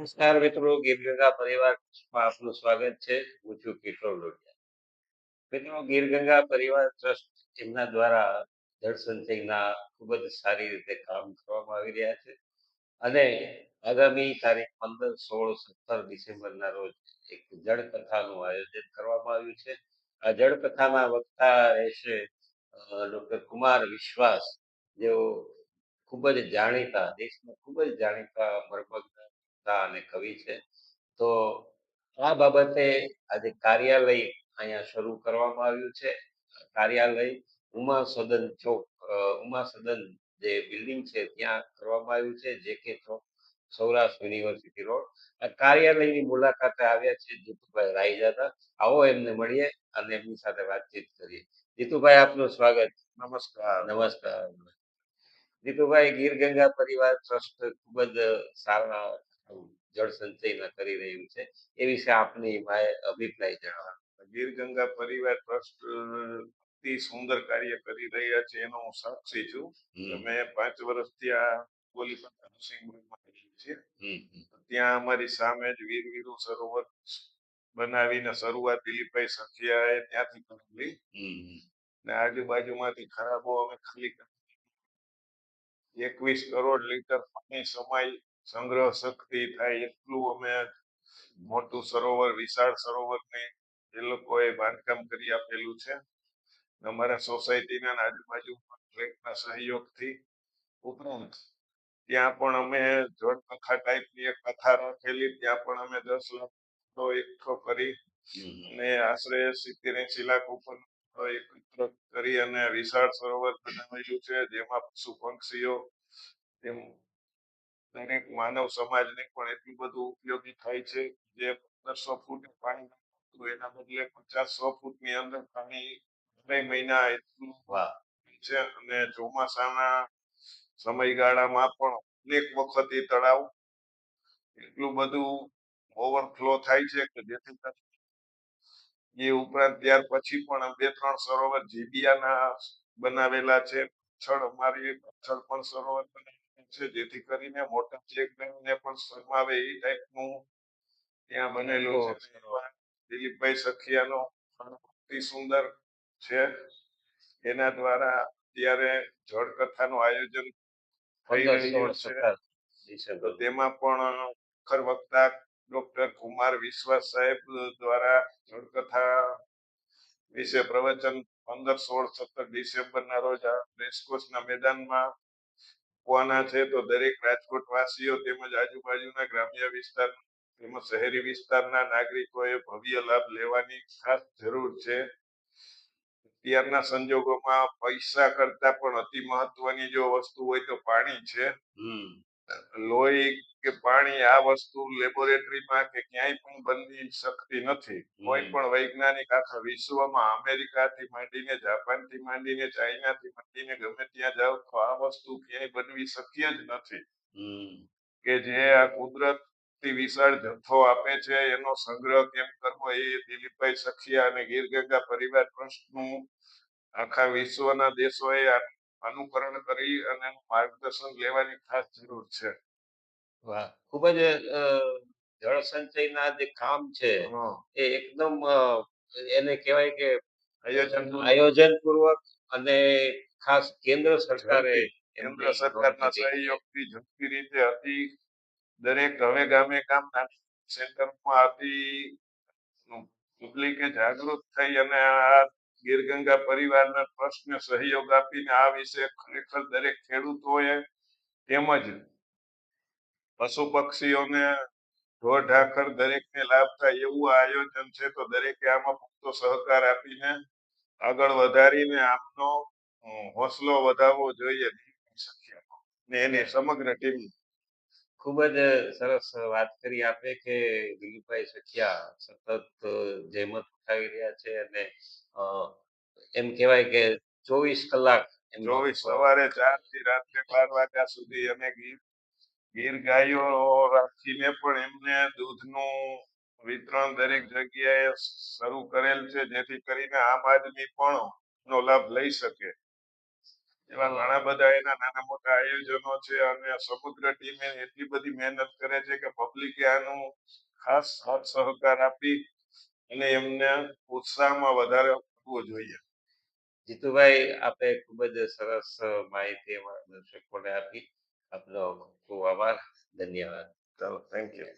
નમસ્કાર મિત્રો, ગીરગંગા પરિવારમાં આપનું સ્વાગત છે. હું છું કિશોર લોઢિયા. મિત્રો, ગીરગંગા પરિવાર ટ્રસ્ટ એમના દ્વારા જળ સંચયના ખૂબ જ સારી રીતે કામ કરવામાં આવી રહ્યા છે અને આગામી તારીખ પંદર, સોળ, સત્તર ડિસેમ્બરના રોજ એક જળ કથાનું આયોજન કરવામાં આવ્યું છે. આ જળ કથાના વક્તા રહેશે ડોક્ટર કુમાર વિશ્વાસ. જેઓ ખૂબ જ જાણીતા, દેશમાં ખૂબ જ જાણીતા મર્મજ્ઞ વક્તા અને કવિ છે. તો આ બાબતે આજે કાર્યાલય અહીંયા શરૂ કરવામાં આવ્યું છે. કાર્યાલય ઉમા સદન ચોક ઉમા સદન જે બિલ્ડિંગ છે ત્યાં કરવામાં આવ્યું છે જે કે ચોક સૌરાષ્ટ્ર યુનિવર્સિટી રોડ. આ કાર્યાલયની મુલાકાતે આવ્યા છે જીતુભાઈ રાયજાદા. આવો એમને મળીએ અને એમની સાથે વાતચીત કરીએ. જીતુભાઈ આપનું સ્વાગત. નમસ્કાર. નમસ્કાર. જીતુભાઈ ગીર ગંગા પરિવાર ટ્રસ્ટ ખૂબ જ સારા જળ સંચયના કરી રહ્યું છે. એ વિશે આપની અભિપ્રાય જણાવો. ગીરગંગા પરિવાર ટ્રસ્ટ અતિ સુંદર કાર્ય કરી રહ્યા છે એનો હું સાક્ષી છું. અમે પાંચ વર્ષથી આ બોલી છીએ. ત્યાં અમારી સામે જ વીર વીરુ સરોવર બનાવીને શરૂઆત દિલીપભાઈ સખિયાએ ત્યાંથી કરેલી. ને આજુબાજુમાંથી ખરાબો અમે ખાલી એકવીસ કરોડ લીટર પાણી સમાય સંગ્રહ શક્તિ થાય એટલું અમે મોટું સરોવર વિશાળ સરોવરને એ લોકોએ બાંધકામ કરી આપેલું છે. અમારા સોસાયટીના આજુબાજુ ટ્રેકના સહયોગથી ઉપરાંત ત્યાં પણ અમે જળ કથા ટાઈપની એક કથા રાખેલી ત્યાં પણ અમે દસ લાખ એકઠો કરી અને આશરે સિત્તેર એસી લાખ ઉપર એકત્ર કરી અને વિશાળ સરોવર બનાવેલું છે જેમાં પશુ પંક્ષીઓ તેમ દરેક માનવ સમાજને પણ એટલું બધું ઉપયોગી થાય છે જે પંદરસો ફૂટ પાણી એના બદલે પચાસ સો ફૂટની અંદર પાણી બે મહિના એટલું છે અને ચોમાસાના સમયગાળામાં પણ અનેક વખત એ તળાવ એટલું બધું ઓવરફ્લો થાય છે કે જેથી કરીને એ ઉપરાંત ત્યાર પછી પણ બે ત્રણ સરોવર જીબીયાના બનાવેલા છે. પાછળ અમારી પાછળ પણ સરોવર બનાવેલા છે જેથી કરીને મોટા ચેક ને પણ શરમાવે એ ટાઈપનું ત્યાં બનેલું છે. દિલીપભાઈ સખિયાનો અતિ સુંદર છે. એના દ્વારા અત્યારે જળકથાનું આયોજન થઈ રહ્યું છે. ડિસેમ્બર. તેમાં પણ ખર વક્તા ડોક્ટર કુમાર વિશ્વાસ સાહેબ દ્વારા જળકથા વિશે પ્રવચન પંદર સોળ સત્તર ડિસેમ્બરના રોજ રેસકોર્સ ના મેદાનમાં આપવાના છે તો દરેક રાજકોટ વાસીઓ તેમજ આજુબાજુના ગ્રામ્ય વિસ્તાર તેમજ શહેરી વિસ્તારના નાગરિકોએ ભવ્ય લાભ લેવાની ખાસ જરૂર છે. અત્યારના સંજોગોમાં પૈસા કરતા પણ અતિ મહત્વની જો વસ્તુ હોય તો પાણી છે. લોહી કે પાણી આ વસ્તુ લેબોરેટરીમાં કે ક્યાંય પણ બની શકતી નથી. કોઈ પણ વૈજ્ઞાનિક આખા વિશ્વમાં અમેરિકાથી માંડીને જાપાનથી માંડીને ચાઇનાથી માંડીને ગમે ત્યાં જાઓ તો આ વસ્તુ ક્યાંય બનવી શક્ય જ નથી. કે જે આ કુદરતી વિશાળ જથ્થો આપે છે એનો સંગ્રહ કેમ કરવો એ દિલીપભાઈ સખિયા અને ગીર ગંગા પરિવાર ટ્રસ્ટનું આખા વિશ્વના દેશોએ અનુકરણ કરી અને માર્ગદર્શન લેવાની ખાસ જરૂર છે. વાહ! ખૂબ જ જળ સંચયના જે કામ છે એ એકદમ એને કહેવાય કે આયોજન આયોજન પૂર્વક અને ખાસ કેન્દ્ર સરકારે કેન્દ્ર સરકારના. સહયોગથી ઝડપી રીતે અતિ દરેક હવે ગામે ગામ સેન્ટરમાં અતિ પબ્લિકે જાગૃત થઈ અને આ ગીર ગંગા પરિવારના ટ્રસ્ટને સહયોગ આપીને આ વિશે ખરેખર દરેક ખેડૂતોએ તેમજ પશુ પક્ષીઓને ઢોર ઢાખર દરેકને લાભ થાય એવું આયોજન છે તો દરેકે આમાં પૂરતો સહકાર આપીને આગળ વધારીને આપનો અ, હોસલો વધારવો જોઈએ. ને એની સમગ્ર ટીમ ખૂબ જ સરસ વાત કરી આપે કે દિલીપભાઈ સખિયા સતત જહેમત ઉઠાવી રહ્યા છે અને એમ કહેવાય કે ચોવીસ કલાક ચોવીસ સવારે ચારથી રાત્રે બાર વાગ્યા સુધી અમે ગીર ગીર ગાયો રાખીને પણ એમને દૂધનું વિતરણ દરેક જગ્યાએ શરૂ કરેલ છે જેથી કરીને આમ આદમી પણ નો લાભ લઈ શકે. એવા ઘણા બધા એના નાના મોટા આયોજનો છે અને સમગ્ર ટીમે એટલી બધી મહેનત કરે છે કે પબ્લિકે આનું ખાસ સાથ સહકાર આપી અને એમને ઉત્સાહમાં વધારે આપવો જોઈએ. જીતુભાઈ આપે ખૂબ જ સરસ માહિતી દર્શકોને આપી. આપનો ખૂબ આભાર. ધન્યવાદ. ચાલો થેન્ક યુ